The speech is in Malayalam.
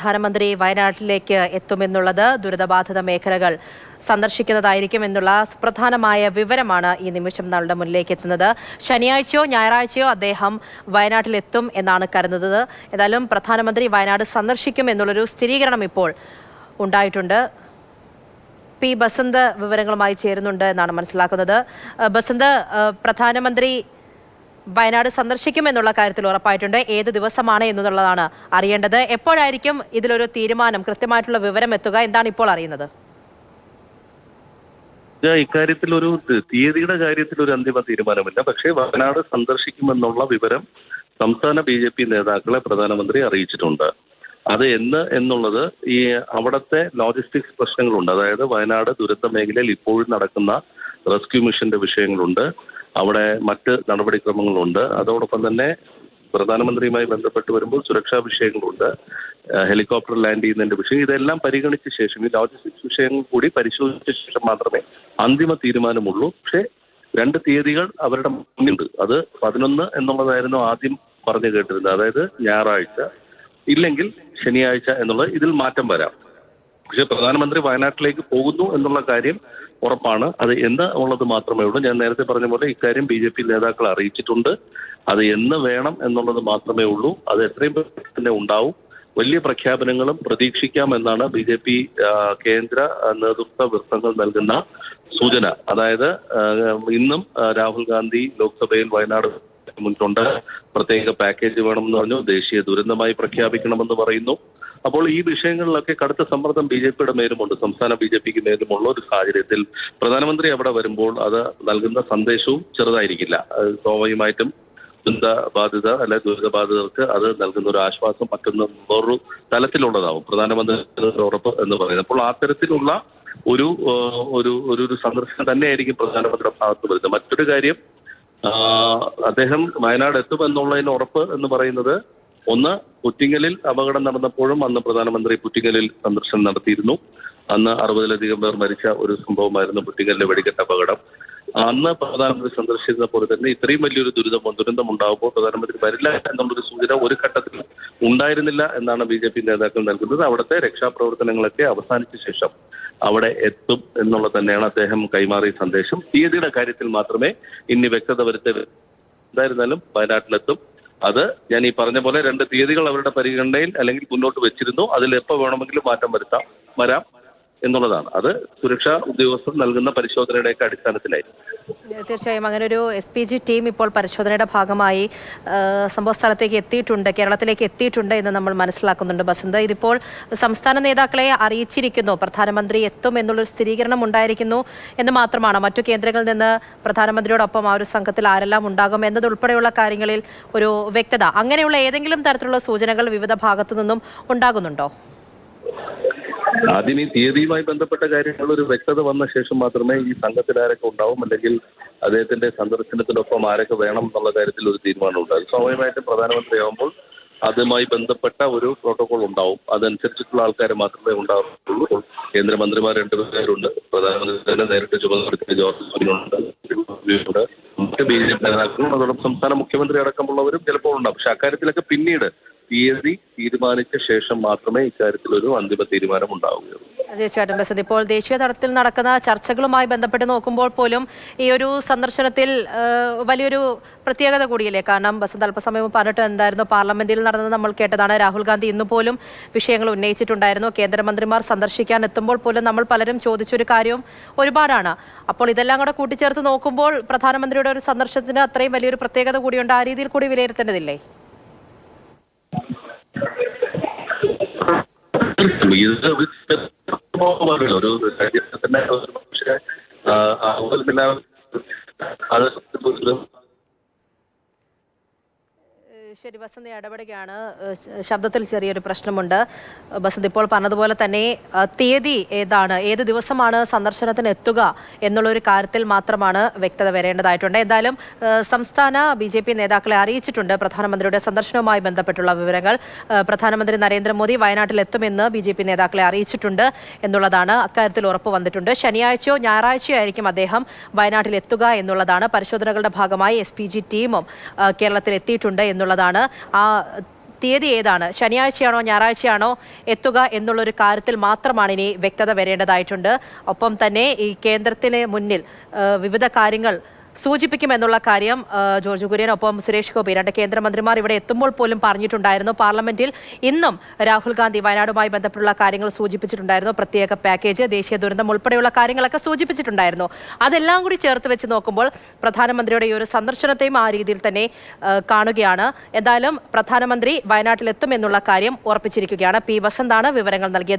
പ്രധാനമന്ത്രി വയനാട്ടിലേക്ക് എത്തുമെന്നുള്ളത് ദുരിതബാധിത മേഖലകൾ സന്ദർശിക്കുന്നതായിരിക്കും എന്നുള്ള സുപ്രധാനമായ വിവരമാണ് ഈ നിമിഷം നമ്മളുടെ മുന്നിലേക്ക് എത്തുന്നത്. ശനിയാഴ്ചയോ ഞായറാഴ്ചയോ അദ്ദേഹം വയനാട്ടിലെത്തും എന്നാണ് കരുതുന്നത്. ഏതായാലും പ്രധാനമന്ത്രി വയനാട് സന്ദർശിക്കും എന്നുള്ളൊരു സ്ഥിരീകരണം ഇപ്പോൾ ഉണ്ടായിട്ടുണ്ട്. പി ബസന്ത് വിവരങ്ങളുമായി ചേരുന്നുണ്ട് എന്നാണ് മനസ്സിലാക്കുന്നത്. ബസന്ത് പ്രധാനമന്ത്രി വയനാട് സന്ദർശിക്കുമെന്നുള്ള കാര്യത്തിൽ ഉറപ്പായിട്ടുണ്ട്. ഏത് ദിവസമാണ് എന്നുള്ളതാണ് അറിയേണ്ടത്. എപ്പോഴായിരിക്കും ഇതിലൊരു തീരുമാനം? കൃത്യമായിട്ടുള്ള വിവരം എത്തുക. എന്താണ് ഇപ്പോൾ അറിയുന്നത്? ഇക്കാര്യത്തിൽ ഒരു തീയതിയുടെ കാര്യത്തിൽ ഒരു അന്തിമ തീരുമാനമില്ല. പക്ഷേ വയനാട് സന്ദർശിക്കുമെന്നുള്ള വിവരം സംസ്ഥാന ബി ജെ പി നേതാക്കളെ പ്രധാനമന്ത്രി അറിയിച്ചിട്ടുണ്ട്. അത് എന്ന് എന്നുള്ളത് ഈ അവിടുത്തെ ലോജിസ്റ്റിക്സ് പ്രശ്നങ്ങളുണ്ട്. അതായത് വയനാട് ദുരന്ത മേഖലയിൽ ഇപ്പോഴും നടക്കുന്ന റെസ്ക്യൂ മിഷന്റെ വിഷയങ്ങളുണ്ട്. അവിടെ മറ്റ് നടപടിക്രമങ്ങളുണ്ട്. അതോടൊപ്പം തന്നെ പ്രധാനമന്ത്രിയുമായി ബന്ധപ്പെട്ട് വരുമ്പോൾ സുരക്ഷാ വിഷയങ്ങളുണ്ട്. ഹെലികോപ്റ്റർ ലാൻഡ് ചെയ്യുന്നതിന്റെ വിഷയം. ഇതെല്ലാം പരിഗണിച്ച ശേഷം ഈ ലോജിസ്റ്റിക്സ് വിഷയങ്ങൾ കൂടി പരിശോധിച്ച ശേഷം മാത്രമേ അന്തിമ തീരുമാനമുള്ളൂ. പക്ഷേ രണ്ട് തീയതികൾ അവരുടെ മുന്നിലുണ്ട്. അത് പതിനൊന്ന് എന്നുള്ളതായിരുന്നു ആദ്യം പറഞ്ഞു കേട്ടിരുന്നത്. അതായത് ഞായറാഴ്ച. ഇല്ലെങ്കിൽ ശനിയാഴ്ച എന്നുള്ളത് ഇതിൽ മാറ്റം വരാം. പക്ഷെ പ്രധാനമന്ത്രി വയനാട്ടിലേക്ക് പോകുന്നു എന്നുള്ള കാര്യം ഉറപ്പാണ്. അത് എന്ന് ഉള്ളത് മാത്രമേ ഉള്ളൂ. ഞാൻ നേരത്തെ പറഞ്ഞ പോലെ ഇക്കാര്യം ബി ജെ പി നേതാക്കൾ അറിയിച്ചിട്ടുണ്ട്. അത് എന്ന് വേണം എന്നുള്ളത് മാത്രമേ ഉള്ളൂ. അത് എത്രയും തന്നെ ഉണ്ടാവും. വലിയ പ്രഖ്യാപനങ്ങളും പ്രതീക്ഷിക്കാം എന്നാണ് ബി ജെ പി കേന്ദ്ര നേതൃത്വ വൃത്തങ്ങൾ നൽകുന്ന സൂചന. അതായത് ഇന്നും രാഹുൽ ഗാന്ധി ലോക്സഭയിൽ വയനാട് മുന്നിട്ടുണ്ട് പ്രത്യേക പാക്കേജ് വേണമെന്ന് പറഞ്ഞു. ദേശീയ ദുരന്തമായി പ്രഖ്യാപിക്കണമെന്ന് പറയുന്നു. അപ്പോൾ ഈ വിഷയങ്ങളിലൊക്കെ കടുത്ത സമ്മർദ്ദം ബി ജെ പിയുടെ മേലുമുണ്ട്. സംസ്ഥാന ബി ജെ പിക്ക് മേലുമുള്ള ഒരു സാഹചര്യത്തിൽ പ്രധാനമന്ത്രി അവിടെ വരുമ്പോൾ അത് നൽകുന്ന സന്ദേശവും ചെറുതായിരിക്കില്ല. സ്വാഭാവികമായിട്ടും ദുരിത ബാധിത അല്ലെ ദുരിതബാധിതർക്ക് അത് നൽകുന്ന ഒരു ആശ്വാസം മറ്റൊന്ന് വേറൊരു തലത്തിലുള്ളതാവും. പ്രധാനമന്ത്രി ഉറപ്പ് എന്ന് പറയുന്നത്. അപ്പോൾ ആ തരത്തിലുള്ള ഒരു ഒരു ഒരു സന്ദർശനം തന്നെയായിരിക്കും പ്രധാനമന്ത്രിയുടെ ഭാഗത്ത് വരുന്നത്. മറ്റൊരു കാര്യം അദ്ദേഹം വയനാട് എത്തുമെന്നുള്ളതിന് ഉറപ്പ് എന്ന് പറയുന്നത് ഒന്ന് പുറ്റിങ്ങലിൽ അപകടം നടന്നപ്പോഴും അന്ന് പ്രധാനമന്ത്രി പുറ്റിങ്ങലിൽ സന്ദർശനം നടത്തിയിരുന്നു. അന്ന് അറുപതിലധികം പേർ മരിച്ച ഒരു സംഭവമായിരുന്നു പുറ്റിങ്ങലിലെ വെടിക്കെട്ട് അപകടം. അന്ന് പ്രധാനമന്ത്രി സന്ദർശിച്ചപ്പോൾ തന്നെ ഇത്രയും വലിയൊരു ദുരിതം ദുരന്തം ഉണ്ടാകുമ്പോൾ പ്രധാനമന്ത്രി വരില്ല എന്നുള്ളൊരു സൂചന ഒരു ഘട്ടത്തിൽ ഉണ്ടായിരുന്നില്ല എന്നാണ് ബി ജെ പി നേതാക്കൾ നൽകുന്നത്. അവിടുത്തെ രക്ഷാപ്രവർത്തനങ്ങളൊക്കെ അവസാനിച്ച ശേഷം. അവിടെ എത്തും എന്നുള്ളത് തന്നെയാണ് അദ്ദേഹം കൈമാറിയ സന്ദേശം. തീയതിയുടെ കാര്യത്തിൽ മാത്രമേ ഇനി വ്യക്തത വരുത്ത എന്തായിരുന്നാലും വയനാട്ടിലെത്തും. അത് ഞാൻ ഈ പറഞ്ഞ പോലെ രണ്ട് തീയതികൾ അവരുടെ പരിഗണനയിൽ അല്ലെങ്കിൽ മുന്നോട്ട് വെച്ചിരുന്നു. അതിൽ എപ്പോൾ വേണമെങ്കിലും മാറ്റം വരുത്താം. വരാം. എന്നുള്ളതാണ്. അത് സുരക്ഷാ ഉദ്യോഗസ്ഥർ നൽകുന്ന പരിശോധനയുടെയൊക്കെ അടിസ്ഥാനത്തിലായിരിക്കും. തീർച്ചയായും അങ്ങനെ ഒരു എസ് പി ജി ടീം ഇപ്പോൾ പരിശോധനയുടെ ഭാഗമായി സംഭവ സ്ഥലത്തേക്ക് എത്തിയിട്ടുണ്ട് കേരളത്തിലേക്ക് എത്തിയിട്ടുണ്ട് എന്ന് നമ്മൾ മനസ്സിലാക്കുന്നുണ്ട്. ബസന്ത് ഇതിപ്പോൾ സംസ്ഥാന നേതാക്കളെ അറിയിച്ചിരിക്കുന്നു. പ്രധാനമന്ത്രി എത്തും എന്നുള്ളൊരു സ്ഥിരീകരണം ഉണ്ടായിരിക്കുന്നു എന്ന് മാത്രമാണ്. മറ്റു കേന്ദ്രങ്ങളിൽ നിന്ന് പ്രധാനമന്ത്രിയോടൊപ്പം ആ ഒരു സംഘത്തിൽ ആരെല്ലാം ഉണ്ടാകും എന്നതുൾപ്പെടെയുള്ള കാര്യങ്ങളിൽ ഒരു വ്യക്തത. അങ്ങനെയുള്ള ഏതെങ്കിലും തരത്തിലുള്ള സൂചനകൾ വിവിധ ഭാഗത്തു നിന്നും ഉണ്ടാകുന്നുണ്ടോ? ആദ്യം ഈ തീയതിയുമായി ബന്ധപ്പെട്ട കാര്യങ്ങൾ ഒരു വ്യക്തത വന്ന ശേഷം മാത്രമേ ഈ സംഘത്തിൽ ആരൊക്കെ ഉണ്ടാവും അല്ലെങ്കിൽ അദ്ദേഹത്തിന്റെ സന്ദർശനത്തിനൊപ്പം ആരൊക്കെ വേണം എന്നുള്ള കാര്യത്തിൽ ഒരു തീരുമാനം ഉണ്ടാകും സ്വാഭാവികമായിട്ടും പ്രധാനമന്ത്രിയാവുമ്പോൾ അതുമായി ബന്ധപ്പെട്ട ഒരു പ്രോട്ടോകോൾ ഉണ്ടാവും. അതനുസരിച്ചിട്ടുള്ള ആൾക്കാർ മാത്രമേ ഉണ്ടാവുള്ളൂ. കേന്ദ്രമന്ത്രിമാർ രണ്ടുപേരുണ്ട്. പ്രധാനമന്ത്രി തന്നെ നേരിട്ട് ചുമതലപ്പെടുത്തിയ ജോർജ് കുര്യനുണ്ട്. മറ്റ് ബി ജെ പി നേതാക്കളും അതോടൊപ്പം സംസ്ഥാന മുഖ്യമന്ത്രി അടക്കമുള്ളവരും ചിലപ്പോൾ ഉണ്ടാവും. പക്ഷെ അക്കാര്യത്തിലൊക്കെ പിന്നീട് തീയതി തീരുമാനിച്ച ശേഷം മാത്രമേ ഇക്കാര്യത്തിൽ ഒരു അന്തിമ തീരുമാനം ഉണ്ടാവുകയുള്ളൂ തീർച്ചയായിട്ടും ബസന്ത് ഇപ്പോൾ ദേശീയ തലത്തിൽ നടക്കുന്ന ചർച്ചകളുമായി ബന്ധപ്പെട്ട് നോക്കുമ്പോൾ പോലും ഈ ഒരു സന്ദർശനത്തിൽ വലിയൊരു പ്രത്യേകത കൂടിയല്ലേ? കാരണം ബസന്ത് അല്പസമയം പറഞ്ഞിട്ട് എന്തായിരുന്നു? പാർലമെന്റിൽ നടന്നത് നമ്മൾ കേട്ടതാണ്. രാഹുൽ ഗാന്ധി ഇന്ന് പോലും വിഷയങ്ങൾ ഉന്നയിച്ചിട്ടുണ്ടായിരുന്നു. കേന്ദ്രമന്ത്രിമാർ സന്ദർശിക്കാൻ എത്തുമ്പോൾ പോലും നമ്മൾ പലരും ചോദിച്ചൊരു കാര്യവും ഒരുപാടാണ്. അപ്പോൾ ഇതെല്ലാം കൂടെ കൂട്ടിച്ചേർത്ത് നോക്കുമ്പോൾ പ്രധാനമന്ത്രിയുടെ ഒരു സന്ദർശനത്തിന് അത്രയും വലിയൊരു പ്രത്യേകത കൂടിയുണ്ട്. ആ രീതിയിൽ കൂടി വിലയിരുത്തേണ്ടതില്ലേ? ഇത് ഒരു സംഭവമാണല്ലോ. ഒരു രാജ്യത്തിന്റെ ഒരു പക്ഷേ ആ, അതുപോലെ അത് ഒരു ശരി ഇടപെടുകയാണ്. ശബ്ദത്തിൽ ചെറിയൊരു പ്രശ്നമുണ്ട്. ബസന്തി ഇപ്പോൾ പറഞ്ഞതുപോലെ തന്നെ തീയതി ഏതാണ് ഏത് ദിവസമാണ് സന്ദർശനത്തിന് എത്തുക എന്നുള്ള ഒരു കാര്യത്തിൽ മാത്രമാണ് വ്യക്തത വരേണ്ടതായിട്ടുണ്ട്. എന്തായാലും സംസ്ഥാന ബി ജെ പി നേതാക്കളെ അറിയിച്ചിട്ടുണ്ട് പ്രധാനമന്ത്രിയുടെ സന്ദർശനവുമായി ബന്ധപ്പെട്ടുള്ള വിവരങ്ങൾ. പ്രധാനമന്ത്രി നരേന്ദ്രമോദി വയനാട്ടിൽ എത്തുമെന്ന് ബി ജെ പി നേതാക്കളെ അറിയിച്ചിട്ടുണ്ട് എന്നുള്ളതാണ് അക്കാര്യത്തിൽ ഉറപ്പ് വന്നിട്ടുണ്ട്. ശനിയാഴ്ചയോ ഞായറാഴ്ചയോ ആയിരിക്കും അദ്ദേഹം വയനാട്ടിൽ എത്തുക എന്നുള്ളതാണ്. പരിശോധനകളുടെ ഭാഗമായി എസ് പി ജി ടീമും കേരളത്തിൽ എത്തിയിട്ടുണ്ട് എന്നുള്ളതാണ് ആ തീയതി ഏതാണ്? ശനിയാഴ്ചയാണോ ഞായറാഴ്ചയാണോ എത്തുക എന്നുള്ളൊരു കാര്യത്തിൽ മാത്രമാണ് ഇനി വ്യക്തത വരേണ്ടതായിട്ടുണ്ട്. ഒപ്പം തന്നെ ഈ കേന്ദ്രത്തിന് മുന്നിൽ വിവിധ കാര്യങ്ങൾ സൂചിപ്പിക്കുമെന്നുള്ള കാര്യം ജോർജ് കുര്യൻ ഒപ്പം സുരേഷ് ഗോപി രണ്ട് കേന്ദ്രമന്ത്രിമാർ ഇവിടെ എത്തുമ്പോൾ പോലും പറഞ്ഞിട്ടുണ്ടായിരുന്നു. പാർലമെന്റിൽ ഇന്നും രാഹുൽ ഗാന്ധി വയനാടുമായി ബന്ധപ്പെട്ടുള്ള കാര്യങ്ങൾ സൂചിപ്പിച്ചിട്ടുണ്ടായിരുന്നു. പ്രത്യേക പാക്കേജ് ദേശീയ ദുരന്തം ഉൾപ്പെടെയുള്ള കാര്യങ്ങളൊക്കെ സൂചിപ്പിച്ചിട്ടുണ്ടായിരുന്നു. അതെല്ലാം കൂടി ചേർത്ത് വെച്ച് നോക്കുമ്പോൾ പ്രധാനമന്ത്രിയുടെ ഈ ഒരു സന്ദർശനത്തെയും ആ രീതിയിൽ തന്നെ കാണുകയാണ്. എന്തായാലും പ്രധാനമന്ത്രി വയനാട്ടിലെത്തും എത്തുമെന്നുള്ള കാര്യം ഉറപ്പിച്ചിരിക്കുകയാണ്. പി വസന്താണ് വിവരങ്ങൾ നൽകിയത്.